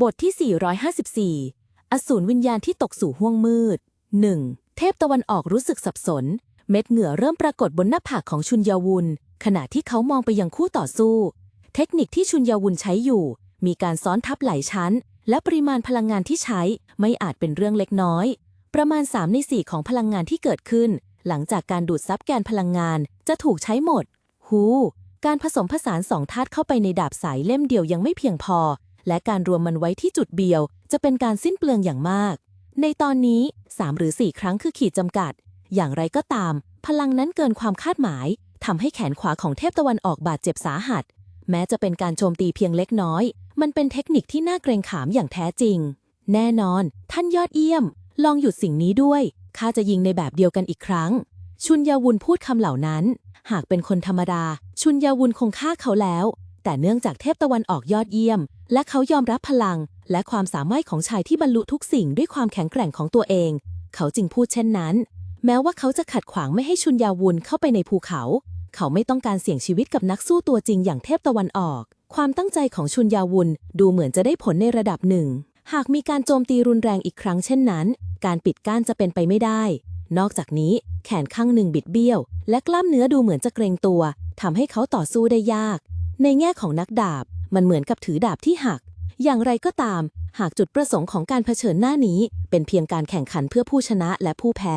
บทที่ 454 อสูรวิญญาณที่ตกสู่ห้วงมืด 1. เทพตะวันออกรู้สึกสับสน เม็ดเหงื่อเริ่มปรากฏบนหน้าผากของชุนยาวุน ขณะที่เขามองไปยังคู่ต่อสู้ เทคนิคที่ชุนยาวุนใช้อยู่ มีการซ้อนทับหลายชั้น และปริมาณพลังงานที่ใช้ไม่อาจเป็นเรื่องเล็กน้อย ประมาณ 3 ใน 4 ของพลังงานที่เกิดขึ้น หลังจากการดูดซับแกนพลังงานจะถูกใช้หมด หู การผสมผสานสองธาตุเข้าไปในดาบสายเล่มเดียวยังไม่เพียงพอ และการรวมมันไว้ที่จุดเบียว จะเป็นการสิ้นเปลืองอย่างมาก ในตอนนี้ 3 หรือ 4 ครั้งคือขีดจำกัด อย่างไรก็ตาม พลังนั้นเกินความคาดหมายทำให้แขนขวาของเทพตะวันออกบาดเจ็บสาหัส แม้จะเป็นการโจมตีเพียงเล็กน้อย มันเป็นเทคนิคที่น่าเกรงขามอย่างแท้จริง แน่นอน ท่านยอดเยี่ยม ลองหยุดสิ่งนี้ด้วยข้าจะยิงในแบบเดียวกันอีกครั้ง ชุนยาวุนพูดคำเหล่านั้น หากเป็นคนธรรมดา ชุนยาวุนคงฆ่าเขาแล้ว แต่เนื่องจากเทพตะวันออกยอดเยี่ยม และเขายอมรับพลัง และความสามารถของชายที่บรรลุทุกสิ่งด้วยความแข็งแกร่งของตัวเอง เขาจึงพูดเช่นนั้น แม้ว่าเขาจะขัดขวางไม่ให้ชุนยาวุนเข้าไปในภูเขา เขาไม่ต้องการเสี่ยงชีวิตกับนักสู้ตัวจริงอย่างเทพตะวันออก ความตั้งใจของชุนยาวุนดูเหมือนจะได้ผลในระดับหนึ่ง หากมีการโจมตีรุนแรงอีกครั้งเช่นนั้น การปิดกั้นจะเป็นไปไม่ได้ นอกจากนี้แขนข้างหนึ่งบิดเบี้ยว และกล้ามเนื้อดูเหมือนจะเกรงตัวทำให้เขาต่อสู้ได้ยาก ในแง่ของนักดาบ มันเหมือนกับถือดาบที่หัก อย่างไรก็ตาม หากจุดประสงค์ของการเผชิญหน้านี้ เป็นเพียงการแข่งขันเพื่อผู้ชนะและผู้แพ้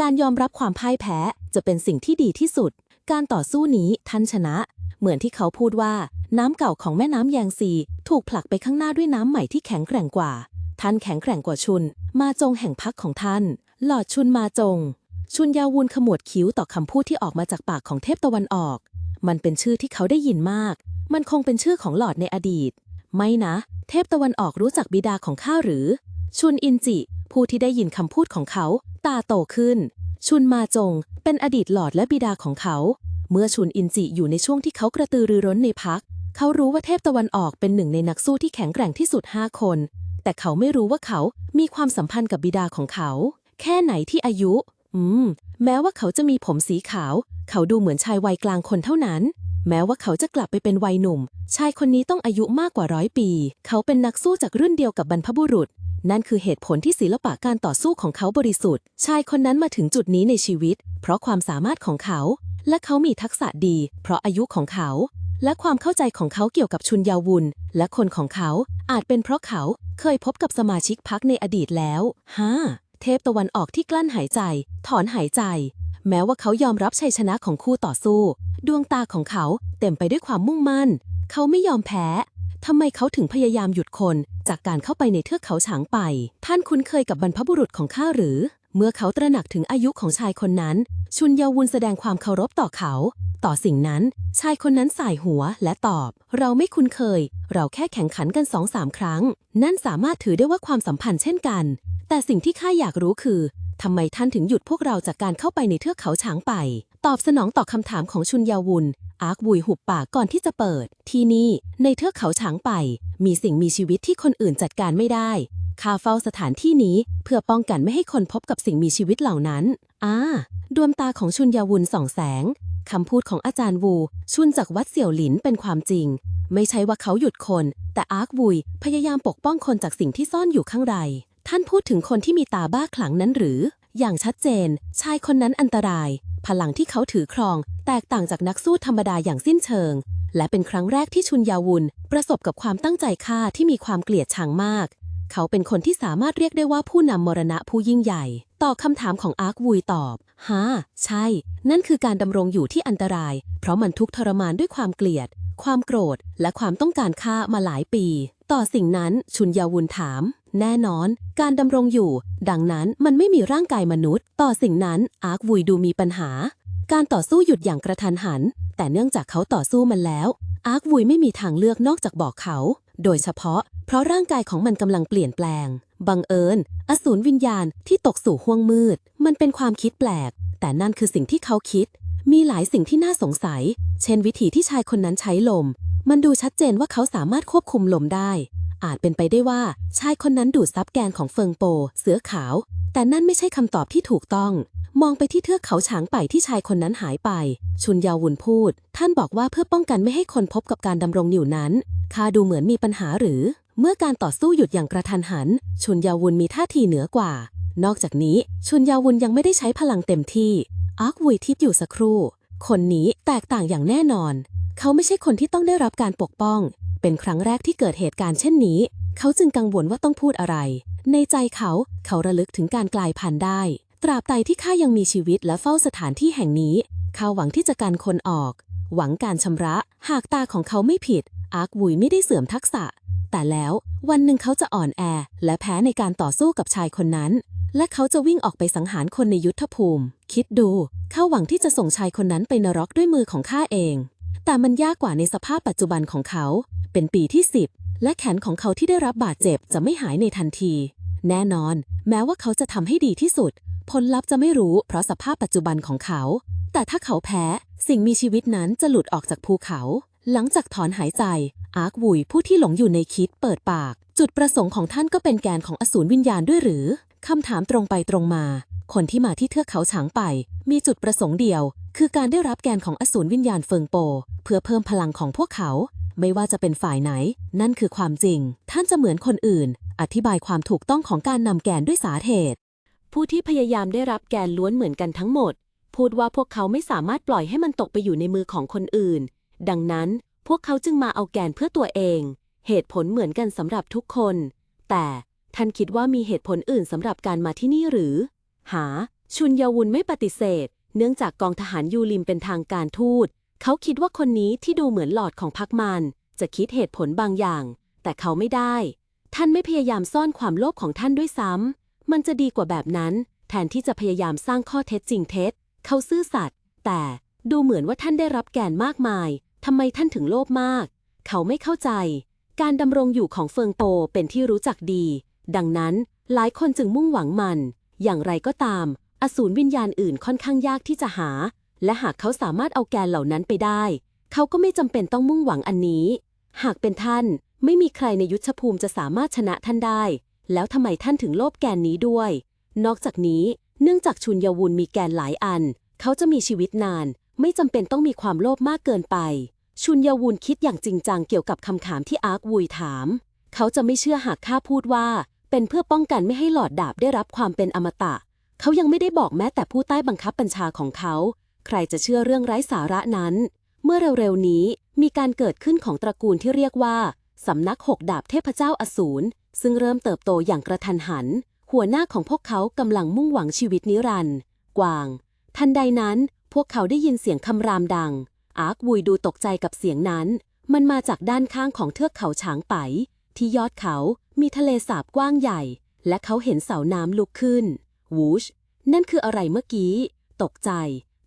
การยอมรับความพ่ายแพ้จะเป็นสิ่งที่ดีที่สุด การต่อสู้นี้ท่านชนะ เหมือนที่เขาพูดว่า น้ำเก่าของแม่น้ำแยงซีถูกผลักไปข้างหน้าด้วยน้ำใหม่ที่แข็งแกร่งกว่า ท่านแข็งแกร่งกว่าชุน มาจงแห่งพักของท่าน หลอดชุนมาจง ชุนยาวุนขมวดคิ้วต่อคำพูดที่ออกมาจากปากของเทพตะวันออก มันเป็นชื่อที่เขาได้ยินมาก มันคงเป็นชื่อของหลอดในอดีต ไม่นะ เทพตะวันออกรู้จักบิดาของข้าหรือ ชุนอินจิ ผู้ที่ได้ยินคำพูดของเขา ตาโตขึ้น ชุนมาจง เป็นอดีตหลอดและบิดาของเขา เมื่อชุนอินจิอยู่ในช่วงที่เขากระตือรือร้นในพัก เขารู้ว่าเทพตะวันออกเป็นหนึ่งในนักสู้ที่แข็งแกร่งที่สุดห้าคน แต่เขาไม่รู้ว่าเขามีความสัมพันธ์กับบิดาของเขา แค่ไหนที่อายุ อืม แม้ว่าเขาจะมีผมสีขาว เขาดูเหมือนชายวัยกลางคนเท่านั้น แม้ว่าเขาจะกลับไปเป็นวัยหนุ่ม ชายคนนี้ต้องอายุมากกว่าร้อยปี เขาเป็นนักสู้จากรุ่นเดียวกับบรรพบุรุษ นั่นคือเหตุผลที่ศิลปะการต่อสู้ของเขาบริสุทธิ์ ชายคนนั้นมาถึงจุดนี้ในชีวิต เพราะความสามารถของเขา และเขามีทักษะดี เพราะอายุของเขา และความเข้าใจของเขาเกี่ยวกับชุนยาวุนและคนของเขา อาจเป็นเพราะเขาเคยพบกับสมาชิกพักในอดีตแล้วฮ่าเทพตะวันออกที่กลั้นหายใจ ถอนหายใจ แม้ว่าเขายอมรับชัยชนะของคู่ต่อสู้ ดวงตาของเขาเต็มไปด้วยความมุ่งมั่น เขาไม่ยอมแพ้ทำไมเขาถึงพยายามหยุดคนจากการเข้าไปในเทือกเขาฉางไป ท่านคุ้นเคยกับบรรพบุรุษของข้าหรือ เมื่อเขาตระหนักถึงอายุของชายคนนั้น ชุนยาวุนแสดงความเคารพต่อเขา ต่อสิ่งนั้น ชายคนนั้นสายหัวและตอบ เราไม่คุ้นเคย เราแค่แข่งขันกันสองสามครั้ง นั่นสามารถถือได้ว่าความสัมพันธ์เช่นกัน แต่สิ่งที่ข้าอยากรู้คือ ทำไมท่านถึงหยุดพวกเราจากการเข้าไปในเทือกเขาช้างไป ตอบสนองต่อคำถามของชุนยาวุนอาร์คบุยหุบปากก่อนที่จะเปิด ที่นี่ ในเทือกเขาช้างไป มีสิ่งมีชีวิตที่คนอื่นจัดการไม่ได้ข้าเฝ้าสถานที่นี้เพื่อป้องกันไม่ให้คนพบกับสิ่งมีชีวิตเหล่านั้นอ่าดวงตาของชุนยาวุนส่องแสงคำพูดของอาจารย์วู ชุนจากวัดเสี่ยวหลินเป็นความจริง ไม่ใช่ว่าเขาหยุดคน แต่อาร์ควุยพยายามปกป้องคนจากสิ่งที่ซ่อนอยู่ข้างใน ท่านพูดถึงคนที่มีตาบ้าขลังนั้นหรือ อย่างชัดเจน ชายคนนั้นอันตราย พลังที่เขาถือครอง แตกต่างจากนักสู้ธรรมดาอย่างสิ้นเชิง และเป็นครั้งแรกที่ชุนยาวุนประสบกับความตั้งใจฆ่าที่มีความเกลียดชังมาก เขาเป็นคนที่สามารถเรียกได้ว่าผู้นำมรณะผู้ยิ่งใหญ่ ต่อคำถามของอาร์ควุยตอบฮะใช่ นั่นคือการดำรงอยู่ที่อันตราย เพราะมันทุกทรมานด้วยความเกลียด ความโกรธ และความต้องการฆ่ามาหลายปี ต่อสิ่งนั้นชุนยาวุนถาม แน่นอน การดำรงอยู่ ดังนั้นมันไม่มีร่างกายมนุษย์ ต่อสิ่งนั้นอาร์ควุยดูมีปัญหา การต่อสู้หยุดอย่างกระทันหัน แต่เนื่องจากเขาต่อสู้มันแล้ว อาร์ควุยไม่มีทางเลือกนอกจากบอกเขา โดยเฉพาะ เพราะร่างกายของมันกำลังเปลี่ยนแปลง บังเอิญ อสูรวิญญาณที่ตกสู่ห้วงมืด มันเป็นความคิดแปลก แต่นั่นคือสิ่งที่เขาคิด มีหลายสิ่งที่น่าสงสัย เช่นวิธีที่ชายคนนั้นใช้ลม มันดูชัดเจนว่าเขาสามารถควบคุมลมได้ อาจเป็นไปได้ว่าชายคนนั้นดูดซับแกนของเฟิงโป เสือขาว แต่นั่นไม่ใช่คำตอบที่ถูกต้อง มองไปที่เทือกเขาฉางไปที่ชายคนนั้นหายไป ชุนยาวุนพูด ท่านบอกว่าเพื่อป้องกันไม่ให้คนพบกับการดำรงอยู่นั้นข้าดูเหมือนมีปัญหาหรือ เมื่อการต่อสู้หยุดอย่างกระทันหัน ชุนยาวุนมีท่าทีเหนือกว่า นอกจากนี้ชุนยาวุนยังไม่ได้ใช้พลังเต็มที่อาร์ควุยทิพย์อยู่สักครู่ คนนี้แตกต่างอย่างแน่นอน เขาไม่ใช่คนที่ต้องได้รับการปกป้อง เป็นครั้งแรกที่เกิดเหตุการณ์เช่นนี้ เขาจึงกังวลว่าต้องพูดอะไร ในใจเขาเขาระลึกถึงการกลายพันธุ์ได้ ตราบใดที่ข้ายังมีชีวิตและเฝ้าสถานที่แห่งนี้ เขาหวังที่จะการคนออก หวังการชำระ หากตาของเขาไม่ผิด อาร์ควุยไม่ได้เสื่อมทักษะ แต่แล้ววันหนึ่งเขาจะอ่อนแอ และแพ้ในการต่อสู้กับชายคนนั้น และเขาจะวิ่งออกไปสังหารคนในยุทธภูมิ คิดดู เขาหวังที่จะส่งชายคนนั้นไปนรกด้วยมือของข้าเอง แต่มันยากกว่าในสภาพปัจจุบันของเขา เป็นปีที่ 10 และแขนของเขาที่ได้รับบาดเจ็บจะไม่หายในทันที แน่นอน แม้ว่าเขาจะทำให้ดีที่สุด ผลลัพธ์จะไม่รู้เพราะสภาพปัจจุบันของเขา แต่ถ้าเขาแพ้ สิ่งมีชีวิตนั้นจะหลุดออกจากภูเขา หลังจากถอนหายใจ อาร์ควุยผู้ที่หลงอยู่ในคิดเปิดปาก จุดประสงค์ของท่านก็เป็นแกนของอสูรวิญญาณด้วยหรือคำถามตรงไปตรงมา คนที่มาที่เทือกเขาฉางไป มีจุดประสงค์เดียว คือการได้รับแกนของอสูรวิญญาณเฟิงโป เพื่อเพิ่มพลังของพวกเขา ไม่ว่าจะเป็นฝ่ายไหน นั่นคือความจริง ท่านจะเหมือนคนอื่น อธิบายความถูกต้องของการนำแกนด้วยสาเหตุ ผู้ที่พยายามได้รับแกนล้วนเหมือนกันทั้งหมด พูดว่าพวกเขาไม่สามารถปล่อยให้มันตกไปอยู่ในมือของคนอื่น ดังนั้นพวกเขาจึงมาเอาแกนเพื่อตัวเอง เหตุผลเหมือนกันสำหรับทุกคน แต่ท่านคิดว่ามีเหตุผลอื่นสำหรับการมาที่นี่หรือ หา ชุนยาวุนไม่ปฏิเสธ เนื่องจากกองทหารยูริมเป็นทางการทูต เขาคิดว่าคนนี้ที่ดูเหมือนหลอดของพักมัน จะคิดเหตุผลบางอย่าง แต่เขาไม่ได้ ท่านไม่พยายามซ่อนความโลภของท่านด้วยซ้ำมันจะดีกว่าแบบนั้น แทนที่จะพยายามสร้างข้อเท็จจริงเท็จ เขาซื่อสัตย์แต่ดูเหมือนว่าท่านได้รับแกนมากมายทำไมท่านถึงโลภมาก เขาไม่เข้าใจ การดำรงอยู่ของเฟิงโปเป็นที่รู้จักดี ดังนั้นหลายคนจึงมุ่งหวังมัน อย่างไรก็ตาม อสูรวิญญาณอื่นค่อนข้างยากที่จะหา และหากเขาสามารถเอาแกนเหล่านั้นไปได้ เขาก็ไม่จำเป็นต้องมุ่งหวังอันนี้ หากเป็นท่านไม่มีใครในยุทธภูมิจะสามารถชนะท่านได้ แล้วทำไมท่านถึงโลภแกนนี้ด้วย นอกจากนี้ เนื่องจากชุนยวุนมีแกนหลายอัน เขาจะมีชีวิตนาน ไม่จำเป็นต้องมีความโลภมากเกินไป ชุนยวุนคิดอย่างจริงจังเกี่ยวกับคำถามที่อาร์ควุยถาม เขาจะไม่เชื่อหากข้าพูดว่า เป็นเพื่อป้องกันไม่ให้หลอดดาบได้รับความเป็นอมตะ เขายังไม่ได้บอกแม้แต่ผู้ใต้บังคับบัญชาของเขา ใครจะเชื่อเรื่องไร้สาระนั้น เมื่อเร็วๆนี้มีการเกิดขึ้นของตระกูลที่เรียกว่า สำนักหกดาบเทพเจ้าอสูรซึ่งเริ่มเติบโตอย่างกระทันหัน หัวหน้าของพวกเขากำลังมุ่งหวังชีวิตนิรันดร์กวาง ทันใดนั้น พวกเขาได้ยินเสียงคำรามดัง อาร์ควุยดูตกใจกับเสียงนั้น มันมาจากด้านข้างของเทือกเขาฉางไป ที่ยอดเขามีทะเลสาบกว้างใหญ่ และเขาเห็นเสาน้ำลุกขึ้น วูช นั่นคืออะไรเมื่อกี้ ตกใจ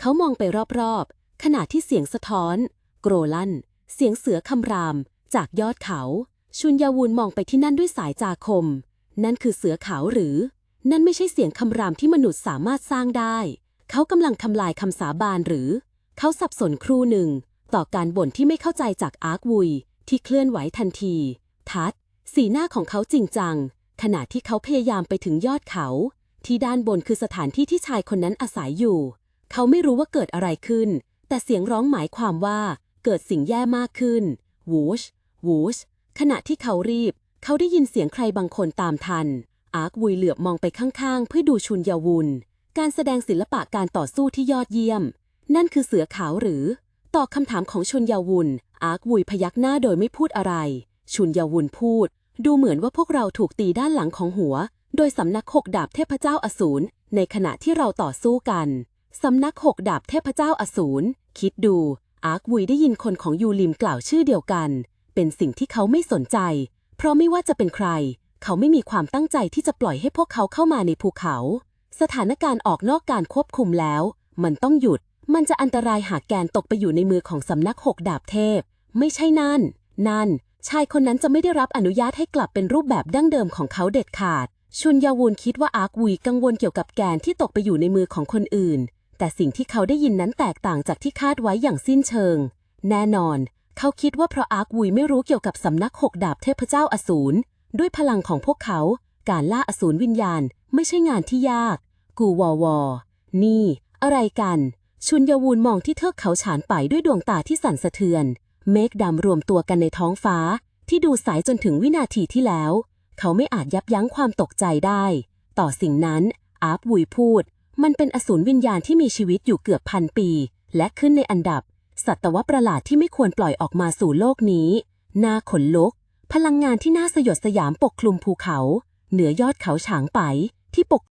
เขามองไปรอบๆ ขณะที่เสียงสะท้อน โกรลัน เสียงเสือคำราม จากยอดเขา ชุนยาวูนมองไปที่นั่นด้วยสายจาคม นั่นคือเสือขาวหรือ นั่นไม่ใช่เสียงคำรามที่มนุษย์สามารถสร้างได้ เขากำลังทำลายคำสาบานหรือ เขาสับสนครู่หนึ่ง ต่อการบ่นที่ไม่เข้าใจจากอาร์ควุยที่เคลื่อนไหวทันที ทัดสีหน้าของเขาจริงจัง ขณะที่เขาพยายามไปถึงยอดเขา ที่ด้านบนคือสถานที่ที่ชายคนนั้นอาศัยอยู่ เขาไม่รู้ว่าเกิดอะไรขึ้น แต่เสียงร้องหมายความว่า เกิดสิ่งแย่มากขึ้น วูช วูช ขณะที่เขารีบ เขาได้ยินเสียงใครบางคนตามทัน อาร์ควุยเหลือบมองไปข้างๆ เพื่อดูชุนยาวุน การแสดงศิลปะการต่อสู้ที่ยอดเยี่ยม นั่นคือเสือขาวหรือ ตอบคำถามของชุนยาวุนอาร์ควุยพยักหน้าโดยไม่พูดอะไร ชุนยาวุนพูด ดูเหมือนว่าพวกเราถูกตีด้านหลังของหัว โดยสำนักหกดาบเทพเจ้าอสูรในขณะที่เราต่อสู้กัน สำนักหกดาบเทพเจ้าอสูรคิดดู อาร์ควุยได้ยินคนของยูริมกล่าวชื่อเดียวกัน เป็นสิ่งที่เขาไม่สนใจ เพราะไม่ว่าจะเป็นใคร เขาไม่มีความตั้งใจที่จะปล่อยให้พวกเขาเข้ามาในภูเขา สถานการณ์ออกนอกการควบคุมแล้ว มันต้องหยุด มันจะอันตรายหากแกนตกไปอยู่ในมือของสำนักหกดาบเทพ ไม่ใช่นั่น นั่น ชายคนนั้นจะไม่ได้รับอนุญาตให้กลับเป็นรูปแบบดั้งเดิมของเขาเด็ดขาด ชุนยาวูนคิดว่าอาร์ควุยกังวลเกี่ยวกับแกนที่ตกไปอยู่ในมือของคนอื่น แต่สิ่งที่เขาได้ยินนั้นแตกต่างจากที่คาดไว้อย่างสิ้นเชิง แน่นอน เขาคิดว่าเพราะอาร์ควุยไม่รู้เกี่ยวกับสำนักหกดาบเทพเจ้าอสูรด้วยพลังของพวกเขา การล่าอสูรวิญญาณ ไม่ใช่งานที่ยาก กูวอวอ นี่ อะไรกัน ชุนยาวูนมองที่เทือกเขาฉานไปด้วยดวงตาที่สั่นสะเทือน เมฆดำรวมตัวกันในท้องฟ้า ที่ดูสายจนถึงวินาทีที่แล้ว เขาไม่อาจยับยั้งความตกใจได้ ต่อสิ่งนั้น อาร์ฟวุยพูด มันเป็นอสูรวิญญาณที่มีชีวิตอยู่เกือบพันปี และขึ้นในอันดับ สัตวประหลาดที่ไม่ควรปล่อยออกมาสู่โลกนี้น่าขนลุก พลังงานที่น่าสยดสยามปกคลุมภูเขา เหนือยอดเขาฉางไปที่ปก